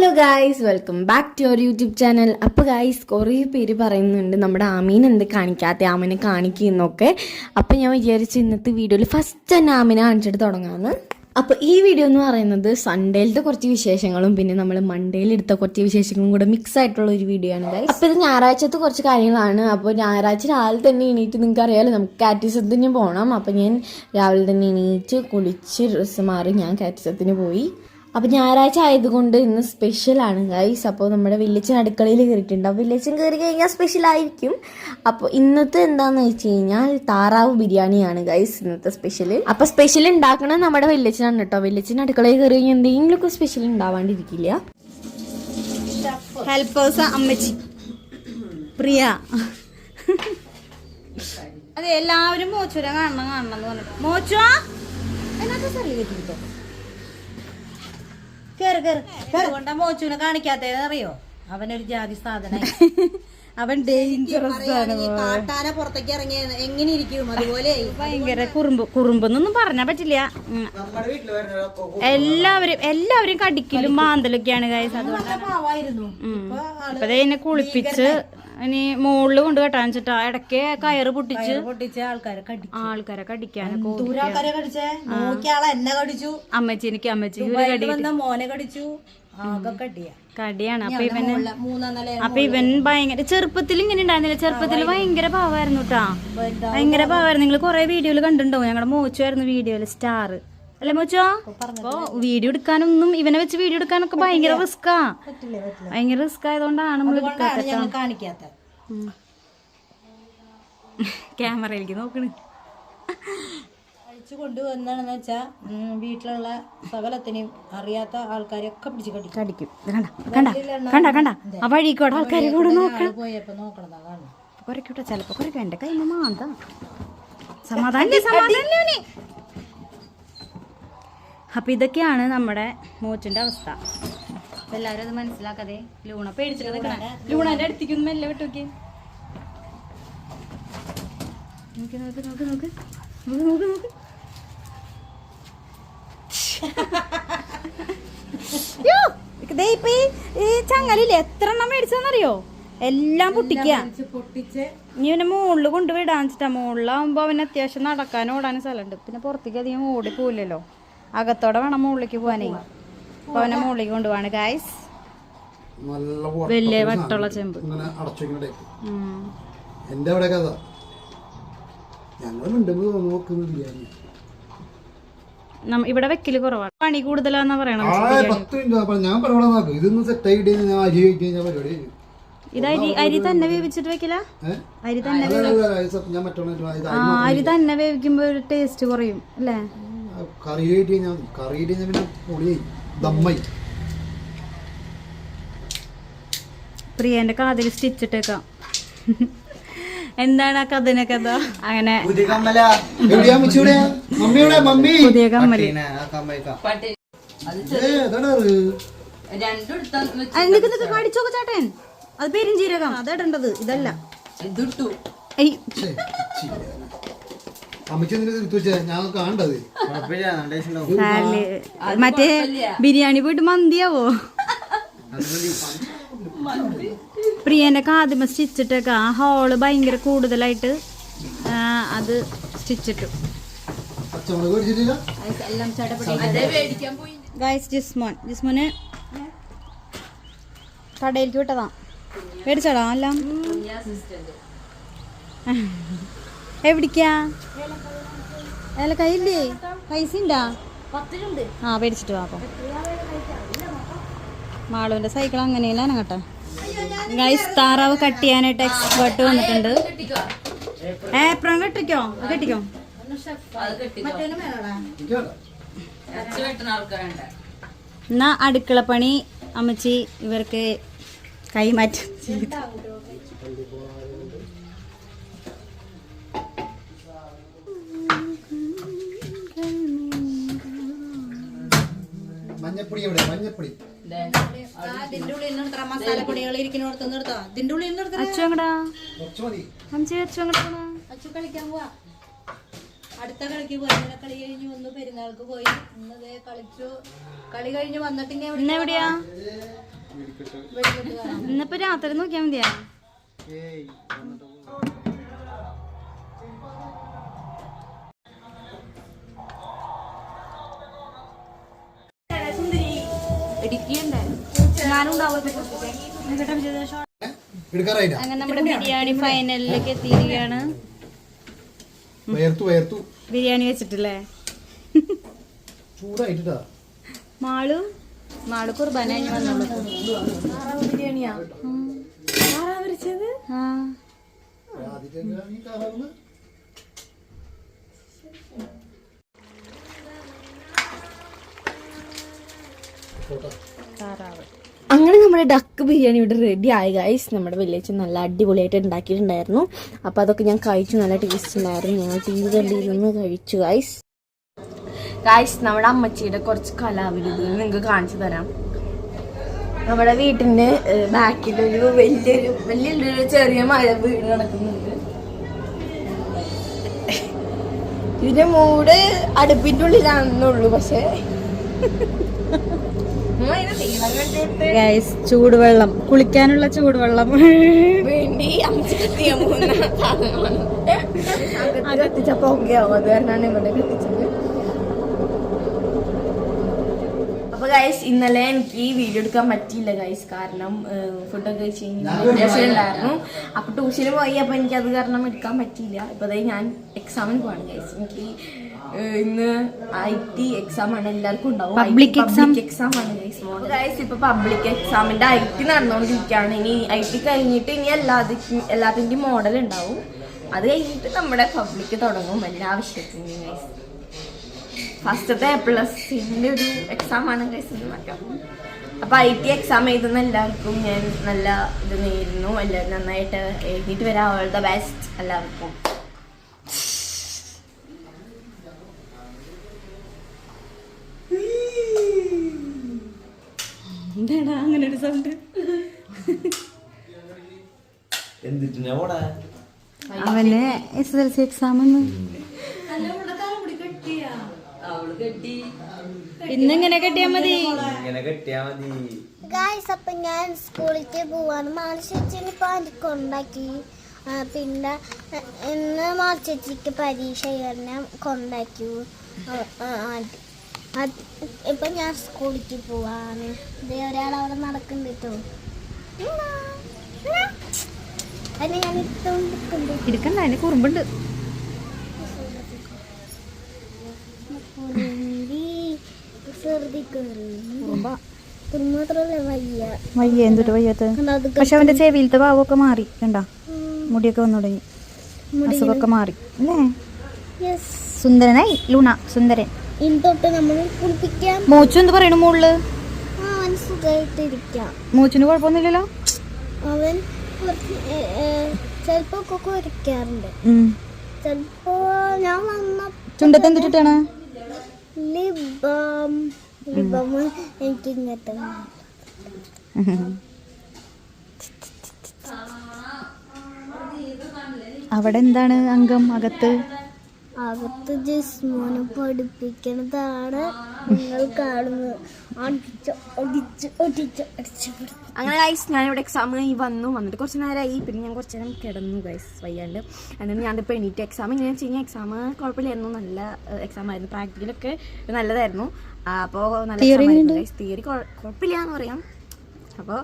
Hello guys welcome back to your YouTube channel അപ്പോൾ guys കുറേ പേര് പറയുന്നുണ്ട് നമ്മുടെ ആമീൻ എന്ത് കാണിക്കാത്ത? ആമിനെ കാണിക്കുന്നൊക്കെ. അപ്പോൾ ഞാൻ വിചാരിച്ചു ഇന്നത്തെ വീഡിയോയിൽ ഫസ്റ്റ് തന്നെ ആമിനെ കാണിച്ചിട്ട് തുടങ്ങാമെന്ന് അപ്പോൾ ഈ വീഡിയോ എന്ന് പറയുന്നത് സൺഡേയിലത്തെ കുറച്ച് വിശേഷങ്ങളും പിന്നെ നമ്മൾ മൺഡേയിൽ എടുത്ത കുറച്ച് വിശേഷങ്ങളും കൂടെ മിക്സ് ആയിട്ടുള്ള ഒരു വീഡിയോ ആണ് ഗൈസ് അപ്പോൾ ഇത് ഞായറാഴ്ചത്തെ കുറച്ച് കാര്യങ്ങളാണ്. അപ്പോൾ ഞായറാഴ്ച രാവിലെ തന്നെ എണീറ്റ് നിങ്ങൾക്ക് അറിയാലോ നമുക്ക് കാറ്റിസത്തിന് പോകണം അപ്പോൾ ഞാൻ രാവിലെ തന്നെ എണീറ്റ് കുളിച്ച് ഡ്രസ്സ് മാറി ഞാൻ കാറ്റിസത്തിന് പോയി. അപ്പോൾ ഞായറാഴ്ച ആയതുകൊണ്ട് ഇന്ന് സ്പെഷ്യലാണ് ഗൈസ് അപ്പോൾ നമ്മുടെ വില്ലേജൻ അടുക്കളയിൽ കയറിയിട്ടുണ്ട് അപ്പോൾ വില്ലേജൻ കയറി കഴിഞ്ഞാൽ സ്പെഷ്യലായിരിക്കും അപ്പോൾ ഇന്നത്തെ എന്താണെന്ന് വെച്ച് കഴിഞ്ഞാൽ താറാവ് ബിരിയാണിയാണ് ഗൈസ് ഇന്നത്തെ സ്പെഷ്യൽ അപ്പോൾ സ്പെഷ്യൽ ഉണ്ടാക്കണത് നമ്മുടെ വില്ലേജനാണ് കേട്ടോ. വില്ലേജൻ അടുക്കളയിൽ കയറി കഴിഞ്ഞാൽ എന്തെങ്കിലുമൊക്കെ സ്പെഷ്യൽ ഉണ്ടാവാണ്ടിരിക്കില്ല. ഹെൽപ്പേഴ്സ് അമ്മച്ചി. പ്രിയ. അതെ എല്ലാവരും മോച്ചുര കാണണം കാണണം എന്ന് പറഞ്ഞിട്ട്. മോച്ചുവാ? എന്നാ ചെറിയ പറ്റിട്ടോ കേറ് കേറ്. അതുകൊണ്ടാ മോച്ചുവിനെ അറിയോ? അവനൊരു ജാതി സാധന. അവൻ ഡേഞ്ചറസ് ആണ് കാട്ടാന പുറത്തേക്ക് ഇറങ്ങിയ എങ്ങനെ ഇരിക്കും അതുപോലെ ഭയങ്കര കുറുമ്പ്. കുറുമ്പെന്നൊന്നും പറഞ്ഞാ പറ്റില്ല. എല്ലാവരും എല്ലാവരും കടിക്കലും മാന്തലൊക്കെയാണ് കാര്യം അതുകൊണ്ട് എന്നെ കുളിപ്പിച്ച് ഇനി മുകളിൽ കൊണ്ട് കെട്ടാൻ വെച്ചിട്ടാ ഇടയ്ക്ക് കയറ് പൊട്ടിച്ച് പൊട്ടിച്ച ആൾക്കാരെ ആൾക്കാരെ കടിക്കാനൊക്കെ അമ്മച്ചി എനിക്ക് അമ്മച്ചി മോനെ കടിച്ചു. കടിയാണ്. അപ്പൊ ഇവന് അപ്പൊ ഇവൻ ഭയങ്കര ചെറുപ്പത്തിൽ ഇങ്ങനെ ഉണ്ടായിരുന്നില്ല? ചെറുപ്പത്തിൽ ഭയങ്കര. പാവായിരുന്നു കേട്ടാ ഭയങ്കര പാവായിരുന്നു. നിങ്ങൾ കൊറേ വീഡിയോയിൽ കണ്ടിട്ടുണ്ടാവും. ഞങ്ങളുടെ മോച്ചുമായിരുന്നു വീഡിയോയിൽ സ്റ്റാർ അല്ലേ മോച്ചോ? അപ്പൊ വീഡിയോ എടുക്കാനൊന്നും ഇവനെ വെച്ച് വീഡിയോ എടുക്കാനൊക്കെ ഭയങ്കര റിസ്ക്കാ. ഭയങ്കര റിസ്ക് ആയതുകൊണ്ടാണ് നമ്മൾ ക്യാമറയിലേക്ക് നോക്കണ്. അഴിച്ചു കൊണ്ടുവന്നാണെന്ന് വെച്ചാ വീട്ടിലുള്ള സകലത്തിനെയും അറിയാത്ത ആൾക്കാരെയൊക്കെ പിടിച്ച് കടിക്കും. കടിക്കും. ഇത് കണ്ട കണ്ട കണ്ട കണ്ട. ആ വഴിക്കോടെ ആൾക്കാരെ കൂടെ നോക്കണം. ആൾ പോയപ്പോ നോക്കണതാ കാണണം കുറയ്ക്കൂട്ടെ ചിലപ്പോ കുറയ്ക്കും. എന്റെ കൈ മാന്താ. സമാധാനം സമാധാനം അപ്പൊ ഇതൊക്കെയാണ് നമ്മുടെ മൂച്ചിന്റെ അവസ്ഥ. അപ്പൊ എല്ലാരും അത് മനസ്സിലാക്കാതെ ലൂണ പേടിച്ചിട്ട് നിൽക്കണേ ലൂണന്റെ അടുത്തേക്കൊന്നും മെല്ലെ വിട്ടോക്കി നോക്ക് നോക്ക് നോക്ക് നോക്ക്. നോക്ക് നോക്ക് നോക്ക്. ഇപ്പൊ ഈ- ചങ്ങലില്ലേ? എത്ര എണ്ണം മേടിച്ചെന്നറിയോ എല്ലാം പൊട്ടിക്കുക ഇനി അവനെ മുകളിൽ കൊണ്ടുവിടാൻ വെച്ചിട്ടാ മുകളിലാവുമ്പോ അവന് അത്യാവശ്യം നടക്കാനും ഓടാനും സ്ഥലമുണ്ട്. പിന്നെ പുറത്തേക്ക് അധികം ഓടി പോവില്ലല്ലോ. അകത്തോടെ വേണം മുകളിലേക്ക് പോവാനേ അപ്പൊ അവനെ മുകളിലേക്ക് കൊണ്ടുപോവാണ് ഗായ്സ് വലിയ വട്ടുള്ള ചെമ്പ് എന്റെ അവിടെ കഥ ഞങ്ങൾ ഇവിടെ വെക്കൽ കുറവാണ് പണി കൂടുതലാന്നാ പറയണം. ഇത് അരി അരി തന്നെ വേവിച്ചിട്ട് വെക്കില്ല? അരി തന്നെ അരി തന്നെ വേവിക്കുമ്പോ ഒരു ടേസ്റ്റ് കുറയും അല്ലേ കറി കഴിട്ട് കഴിഞ്ഞാൽ മതി. കറി കഴിട്ട് കഴിഞ്ഞാൽ പിന്നെ പൊളിയായി. ദമ്മായി. പ്രിയന്റെ കാതിൽ സ്റ്റിച്ച് ഇട്ടേക്കാം. എന്താണ് ആ കഥന കഥ അങ്ങനെ. പുതിയ കമ്മൽ. ഏ, ഇതാണ് അത്. ആ, നിക്ക് നിക്ക് കടിച്ചോക്ക് ചേട്ടൻ. അത് പെരിഞ്ചീരകം അതിടേണ്ടത്. ഇതല്ല. ഏയ്, മറ്റേ ബിരിയാണി പോയിട്ട് മന്തിയാവോ? പ്രിയന്റെ കാതുമ സ്റ്റിച്ചിട്ടൊക്കെ. ആ ഹോൾ ഭയങ്കര കൂടുതലായിട്ട് അത് സ്റ്റിച്ചിട്ടു. പച്ചമുളക് മേടിച്ചിട്ടില്ല? ഗായ്സ് ജിസ്മോൻ. ജിസ്മോന് കടയിലേക്ക് വിട്ടതാ. മേടിച്ചടാ എല്ലാം? എവിടിക്കാ? ഏലക്കായില്ലേ? പൈസ ഉണ്ടാ ആ പേടിച്ചിട്ട് വാ അപ്പം. മാളുവിന്റെ സൈക്കിൾ അങ്ങനെയല്ല കേട്ടോ ഗൈസ് താറാവ് കട്ട് ചെയ്യാനായിട്ട് എക്സ്പേർട്ട് വന്നിട്ടുണ്ട്. ഏപ്രം കെട്ടിക്കോ? കെട്ടിക്കോ? എന്നാ അടുക്കള പണി അമ്മച്ചി ഇവർക്ക് കൈമാറ്റം ചെയ്തു. മഞ്ഞപ്പൊടി എവിടെ? മഞ്ഞപ്പൊടി. മസാലപ്പൊടികൾ ഇരിക്കുന്നിടത്ത് നിർത്താം. ഇതിന്റെ ഉള്ളിൽ നിർത്താം അച്ചു അങ്ങടാ കുറച്ച് മതി. അഞ്ചു അച്ചു അങ്ങടാ അച്ചു കളിക്കാൻ പോവാ. അടുത്ത കളിക്ക് പോയി ഇന്നലെ കളി കഴിഞ്ഞ് വന്നു. പെരുന്നാൾക്ക് പോയി. ഇന്നത് ദേ കളിച്ചു. കളി കഴിഞ്ഞ് വന്നിട്ട് ഇനി എവിടെ ഇന്ന് എവിടെയാ? ഇന്നിപ്പോ രാത്രി നോക്കിയാ മതിയാ. എടുക്കാറായില്ല അങ്ങനെ നമ്മുടെ ബിരിയാണി ഫൈനലിലേക്ക് എത്തിയിരിക്കുകയാണ്. വയർത്തു വയർത്തു. ബിരിയാണി വെച്ചിട്ടില്ലേ? ചൂടായിട്ടാ മാളു? മാളു കുർബാന കഴിഞ്ഞ് വന്നോളൂ ബിരിയാണിയാ? ആ. താറാവ്. അങ്ങനെ നമ്മുടെ ഡക്ക് ബിരിയാണി ഇവിടെ റെഡി ആയി ഗൈസ് നമ്മുടെ വില്ലേജ് നല്ല അടിപൊളിയായിട്ട് ഉണ്ടാക്കിയിട്ടുണ്ടായിരുന്നു. അപ്പോൾ അതൊക്കെ ഞാൻ കഴിച്ചു നല്ല ടേസ്റ്റ് ഉണ്ടായിരുന്നു. ഞങ്ങൾ ടി വി കണ്ടിരുന്ന് കഴിച്ചു ഗൈസ് ഗൈസ് നമ്മുടെ അമ്മച്ചിയുടെ കുറച്ച് കലാവിരുദ്ധങ്ങൾ നിങ്ങൾക്ക് കാണിച്ചു തരാം. നമ്മുടെ വീട്ടിന്റെ ബാക്കിലൊരു വലിയൊരു വലിയൊരു ചെറിയ മഴ വീട് നടക്കുന്നുണ്ട്. ഇതിന്റെ മൂട് അടുപ്പിന്റെ ഉള്ളിലാണെന്നുള്ളൂ പക്ഷേ. ഗൈസ് ചൂടുവെള്ളം. കുളിക്കാനുള്ള ചൂടുവെള്ളം. വേണ്ടി അമ്മച്ചി കത്തിയാൻ പോകുന്ന സാധനമാണ്. ആ കത്തിച്ച പൊകയാവും അത് കാരണമാണ് ഇവിടെ കത്തിച്ചത്. അപ്പൊ ഗൈസ് ഇന്നലെ എനിക്ക് ഈ വീഡിയോ എടുക്കാൻ പറ്റിയില്ല ഗൈസ് കാരണം ഫുഡൊക്കെ കഴിച്ച് ഉണ്ടായിരുന്നു. അപ്പൊ ട്യൂഷന് പോയി. അപ്പൊ എനിക്ക് അത് കാരണം എടുക്കാൻ പറ്റിയില്ല. ഇപ്പൊ ദേ ഞാൻ എക്സാമിന് പോവാണ് ഗൈസ് എനിക്ക് ഇന്ന് ഐ ടി എക്സാം ആണ് എല്ലാവർക്കും ഉണ്ടാവും. പബ്ലിക്? എക്സാം ആണ് ഇപ്പൊ പബ്ലിക് എക്സാമിന്റെ ഐ ടി നടന്നുകൊണ്ടിരിക്കുകയാണ് ഇനി ഐ ടി കഴിഞ്ഞിട്ട് ഇനി എല്ലാത്തിനും എല്ലാത്തിന്റെയും മോഡൽ ഉണ്ടാവും. അത് കഴിഞ്ഞിട്ട് നമ്മുടെ പബ്ലിക് തുടങ്ങും എല്ലാ വിഷയത്തിനും ഗൈസ് ഫസ്റ്റത്തെ എ പ്ലസിന്റെ ഒരു എക്സാം ആണ് ഗൈസ് അപ്പൊ ഐ ടി എക്സാം എഴുതുന്ന എല്ലാവർക്കും ഞാൻ നല്ല ഇത് നേരുന്നു. എല്ലാവരും നന്നായിട്ട് എഴുതിയിട്ട് വരാം. ഓൾ ദ ബെസ്റ്റ് എല്ലാവർക്കും. അവന് എസ് എൽ സി എക്സാം ഇന്നിങ്ങനെ കെട്ടിയാ? മതി. ഇങ്ങനെ കെട്ടിയാ മതി. ഗായ്സ് അപ്പൊ ഞാൻ സ്കൂളിലേക്ക് പോവാണ്. മാർച്ചേച്ചിന് പാന്റ് കൊണ്ടാക്കി. പിന്നെ ഇന്ന് മാർച്ചേച്ചിക്ക് പരീക്ഷ കാരണം കൊണ്ടാക്കി. ഇപ്പൊ ഞാൻ സ്കൂളിക്ക് പോവാണ്. ഇതേ ഒരാൾ അവിടെ നടക്കുന്നുണ്ട് കേട്ടോ എടുക്കണ്ട അതിന് കുറുമ്പുണ്ട്. വയ്യ. എന്തൊരു വയ്യാത്ത? പക്ഷെ അവന്റെ ചെവിയിലത്തെ ഭാവമൊക്കെ മാറി കണ്ട? മുടിയൊക്കെ വന്നു തുടങ്ങി. അസുഖമൊക്കെ മാറി അല്ലേ? സുന്ദരനായി ലൂണ സുന്ദരൻ. മോച്ചു എന്ത് പറയണു മോൾ മൂച്ചിന് കുഴപ്പമൊന്നുമില്ലല്ലോ? അവൻ ചിലപ്പോ ഞാൻ വന്ന ചുണ്ടത്ത് എന്തിട്ടാണ് ലിബം. ലിബം എനിക്ക് ഇങ്ങനത്തെ അവിടെ എന്താണ് അംഗം അകത്ത്? അകത്ത് ജിസ്മോനെ പഠിപ്പിക്കുന്നതാണ് നിങ്ങൾ കാണുന്നത്. അങ്ങനെ ഗൈസ് ഞാനിവിടെ എക്സാം കഴിഞ്ഞ് വന്നു. വന്നിട്ട് കുറച്ച് നേരമായി പിന്നെ ഞാൻ കുറച്ച് നേരം കിടന്നു ഗൈസ് വയ്യാണ്ട്. എന്നിട്ട് ഞാനിപ്പോൾ എണീറ്റ് എക്സാം ഇങ്ങനെ വെച്ച് കഴിഞ്ഞാൽ എക്സാം കുഴപ്പമില്ലായിരുന്നു. നല്ല എക്സാം ആയിരുന്നു. പ്രാക്ടിക്കലൊക്കെ നല്ലതായിരുന്നു. അപ്പോൾ നല്ല ഗൈസ് തിയറി കുഴപ്പമില്ല എന്ന് പറയാം. അപ്പോൾ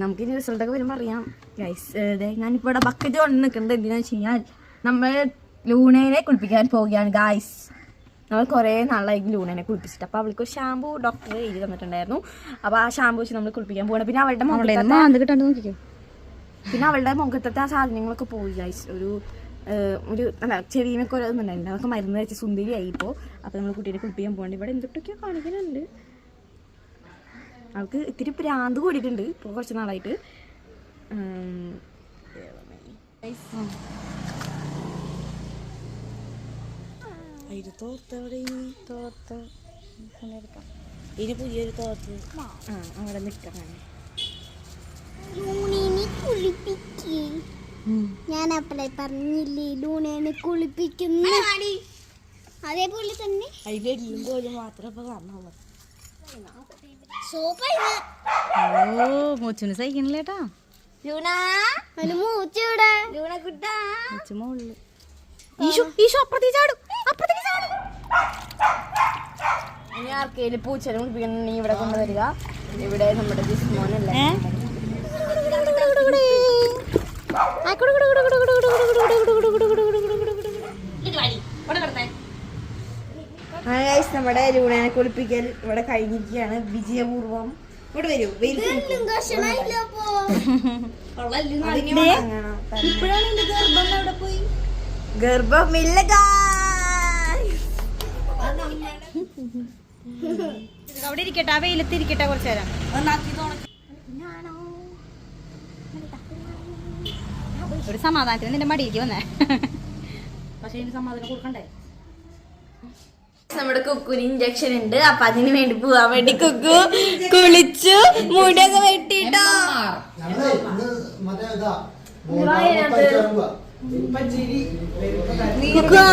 നമുക്ക് ഇനി റിസൾട്ടൊക്കെ വരുമ്പോൾ അറിയാം ഗൈസ് ഞാനിപ്പോൾ ഇവിടെ ബക്കറ്റ് കൊണ്ട് നിൽക്കുന്നത്. എന്തിനാണെന്ന് വെച്ച് കഴിഞ്ഞാൽ നമ്മൾ ലൂണേനെ കുളിപ്പിക്കാൻ പോവുകയാണ് ഗായ്സ് നമ്മൾ കുറേ നാളായി ലൂണേനെ കുളിപ്പിച്ചിട്ട്. അപ്പോൾ അവൾക്ക് ഒരു ഷാമ്പു ഡോക്ടർ എഴുതി തന്നിട്ടുണ്ടായിരുന്നു. അപ്പോൾ ആ ഷാമ്പു വെച്ച് നമ്മൾ കുളിപ്പിക്കാൻ പോകണം പിന്നെ അവളുടെ മുഖത്തെ പിന്നെ അവളുടെ മുഖത്തത്തെ ആ സാധനങ്ങളൊക്കെ പോയി ഗായ്സ് ഒരു ഒരു അല്ല ചെവിയുമൊക്കെ ഒരു ഇതുണ്ടായിരുന്നു അതൊക്കെ മരുന്ന് വെച്ച് സുന്ദരിയായി ഇപ്പോൾ അപ്പോൾ നമ്മൾ കുട്ടീനെ കുളിപ്പിക്കാൻ പോകണ്ട ഇവിടെ എന്തൊട്ടൊക്കെയോ കാണിക്കുന്നുണ്ട് അവൾക്ക് ഇത്തിരി പ്രാന്ത് കൂടിയിട്ടുണ്ട് ഇപ്പോൾ കുറച്ച് നാളായിട്ട്. ഉം, ഇനി പുതിയൊരു തോർത്ത്. ആ അവിടെ നിൽക്കണം ഞാൻ അപ്പളെ പറഞ്ഞില്ലേ ലൂണേനെ കുളിപ്പിക്കുന്നു. അതേപോലെ തന്നെ. അതിന്റെ എല്ലും പോലും മാത്രം ഇപ്പൊ ഓ മോച്ചുന് സഹിക്കണില്ലേട്ടാ ലൂണ. മൂച്ചൂടെ ലൂണ കുട്ടാ. മൂച്ചു മോളിൽ. ഈശോ ഈശോ അപ്പുറത്തേക്ക് ചാടും. ഇനി പൂച്ചനെ ഇവിടെ കൊണ്ടുവരിക ഇവിടെ നമ്മുടെ ജിസ്മോനല്ലേ നമ്മുടെ ലൂണനെ കുളിപ്പിക്കൽ ഇവിടെ കഴിഞ്ഞിരിക്കുകയാണ്. വിജയപൂർവം ഇവിടെ വരൂ. ഗർഭമില്ല അവിടെ ഇരിക്കട്ടെ ആ വെയിലത്ത് ഇരിക്കട്ടെ കുറച്ചു നേരം. ഒരു സമാധാനത്തിന് നിന്റെ മടിയിലേക്ക് വന്നേ. പക്ഷേ സമാധാനം കൊടുക്കണ്ടേ? നമ്മുടെ കുക്കുന് ഇഞ്ചക്ഷൻ ഉണ്ട്. അപ്പൊ അതിന് വേണ്ടി പോവാൻ വേണ്ടി കുക്കു കുളിച്ചു. മുടിയൊക്കെ വെട്ടിട്ടോ. കുക്കു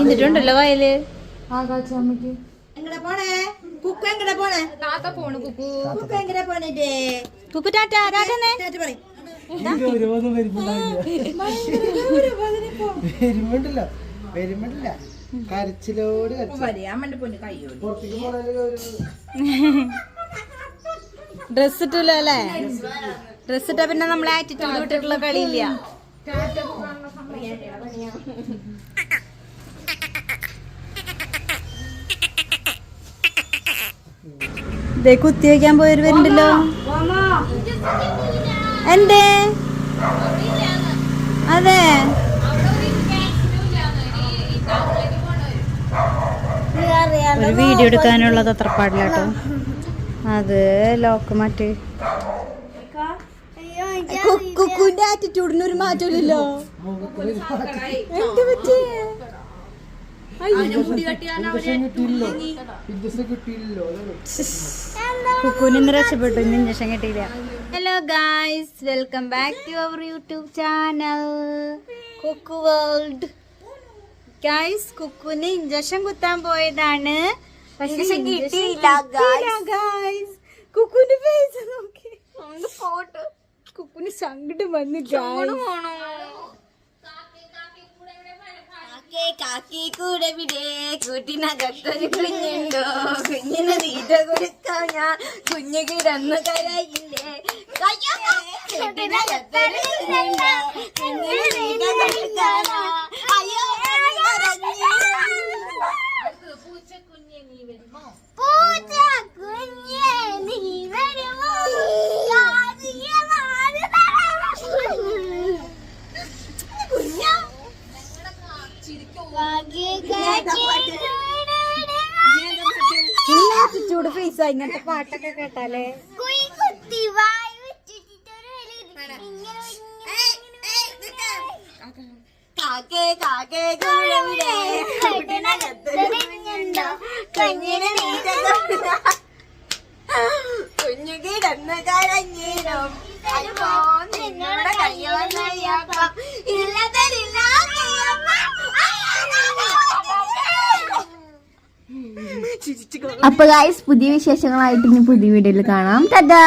എന്നിട്ടുണ്ടല്ലോ വയൽ? എങ്ങടെ പോണേ? കുക്കു എങ്ങടെ പോണേ? കുക്കു. എങ്ങടെ പോണേ കുക്കു ടാറ്റാ ടാറ്റന്നെ പറയും. വരുമ്പോണ്ടില്ല വരുമ്പോണ്ടില്ല. കരച്ചിലോട് ഡ്രസ് ഇട്ടില്ല അല്ലേ? ഡ്രസ് ഇട്ടാ പിന്നെ നമ്മളെ ആറ്റിറ്റ്യൂഡ് വിട്ടിട്ടുള്ള കളിയില്ല. ദേ കുത്തി വയ്ക്കാൻ പോയവര് വരുന്നുണ്ടല്ലോ. എന്തേ? അതെ. ഒരു വീഡിയോ എടുക്കാനുള്ളത് അത്ര പാടില്ല കേട്ടോ. അത് ലോക്ക് മാറ്റി. കുക്കുന്റെ ആറ്റിറ്റ്യൂഡിന് ഒരു മാറ്റമില്ലല്ലോ. എന്ത് പറ്റി രക്ഷപ്പെട്ടു ഇന്ന് ഇഞ്ചക്ഷൻ കിട്ടിയില്ല. Hello guys welcome back to our YouTube channel Kukku world guys കുക്കുന് injection കുത്താൻ പോയതാണ്. പക്ഷെ കിട്ടിയില്ല ഗായ്സ് കുക്കുന്റെ ഫേസ് നോക്കി. ഫോട്ടോ കുക്കുന് സങ്കടം വന്നു കാക്കി കൂടെ വിടെ കൂട്ടിനകത്തൊരു കുഞ്ഞുണ്ടോ? കുഞ്ഞിന് തീറ്റ കൊടുക്കാൻ ഞാൻ. കുഞ്ഞു കിടന്ന് കരയില്ലേ? കുഞ്ഞിന് തീറ്റ കൊടുക്കാനാ അയ്യോ പൂച്ച കുഞ്ഞെ നീ വരുമോ ആറ്റിറ്റ്യൂഡ് ഫേസ് ഇങ്ങനത്തെ പാട്ടൊക്കെ കേട്ടാലേ കുത്തി വായി വെച്ചിട്ടൊരു കാക്കേ കാക്കേ കൂടെ കൂട്ടിനകത്തൊരു കുഞ്ഞുണ്ടോ കുഞ്ഞിന് തീറ്റ കൊടുക്കാൻ കുഞ്ഞു കിടന്ന് കരഞ്ഞിരും അയ്യോ നിങ്ങളുടെ കയ്യോ നയ്യപ്പം ഇല്ലതലില്ല അപ്പൊ ഗായ്സ് പുതിയ വിശേഷങ്ങളായിട്ട് ഇനി പുതിയ വീഡിയോയിൽ കാണാം. ടാറ്റാ